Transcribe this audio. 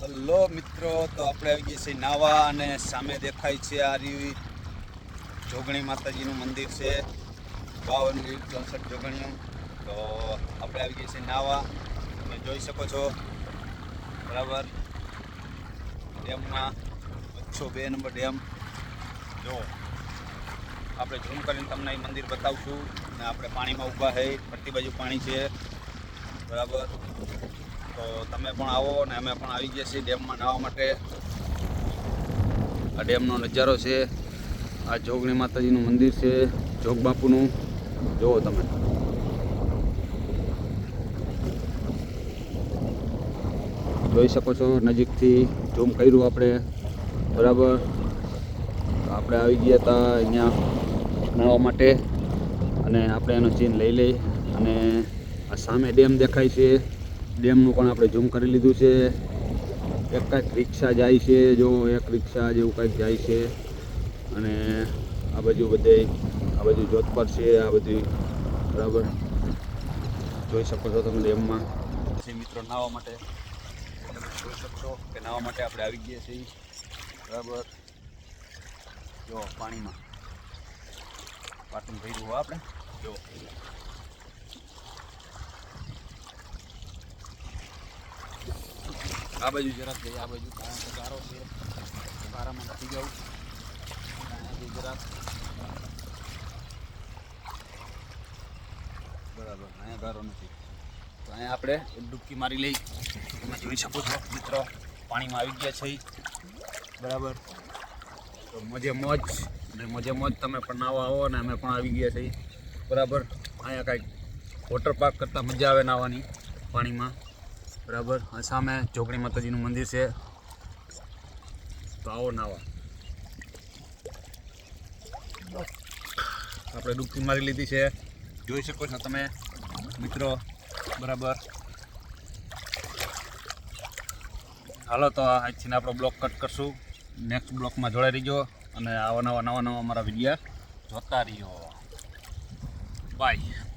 Hello મિત્રો, તો આપણે આવી ગયા છીએ નાવા અને સામે દેખાય છે આ રીવી જોગણી માતાજીનું મંદિર છે. બાવન લીલ ચોસઠ જોગણીઓ. તો આપણે આવી ગયા છીએ નાવા. તમે જોઈ શકો છો. બરાબર. ડેમમાં બચ્છો બે નંબર ડેમ. જો, આપણે ઝૂમ કરીને તમને એ મંદિર બતાવશું. ને આપણે પાણીમાં ઊભા છે ફરતી બાજુ પાણી છે. બરાબર. તો તમે પણ આવો ને અમે પણ આવી ગયા છીએ ડેમમાં નાહવા માટે. આ ડેમનો નજારો છે. આ જોગણી માતાજીનું મંદિર છે, જોગ બાપુનું. જુઓ તમે. જોઈ શકો છો નજીકથી ઝૂમ કર્યું આપણે. બરાબર? આપણે આવી ગયા હતા અહીંયા નાહવા માટે અને આપણે એનો ચીન લઈ લઈ અને આ સામે ડેમ દેખાય છે. ડેમનું પણ આપણે ઝૂમ કરી લીધું છે. એક કાંઈક રિક્ષા જાય છે, જો એક રિક્ષા જેવું કાંઈક જાય છે. અને આ બાજુ બધે, આ બાજુ જોધપર છે, આ બધું, બરાબર? જોઈ શકો છો તમે ડેમમાં. પછી મિત્રો નાહવા માટે, તમે જોઈ શકશો કે નાહવા માટે આપણે આવી ગયા છીએ. બરાબર? જો પાણીમાં પાટું ભર્યું આપણે. જો. આ બાજુ જરાક જઈએ, આ બાજુ. કારણ કે ગારો છે. ગારામાં નથી જવું. જરાક. બરાબર, અહીંયા ગારો નથી. તો અહીંયા આપણે ડૂબકી મારી લઈ. તમે જોઈ શકો છો, મિત્રો. પાણીમાં આવી ગયા છે. બરાબર. તો મજે મોજ, અને મજે મોજ તમે પણ નાવા આવો, અને અમે પણ આવી ગયા છીએ. બરાબર. અહીંયા કાંઈક વોટર પાર્ક કરતાં મજા આવે નાવાની પાણીમાં. બરાબર? સામે ચોકડી માતાજીનું મંદિર છે. તો આવો નાવા આપણે ડૂબકી મારી લીધી છે. જોઈ શકો છો તમે, મિત્રો. બરાબર? હાલો, તો આજથી આપણો બ્લોક કટ કરશું. નેક્સ્ટ બ્લોકમાં જોડાઈ રહીજો અને આવા નવા નવા નવા અમારા વિડીયા જોતા રહ્યો બાય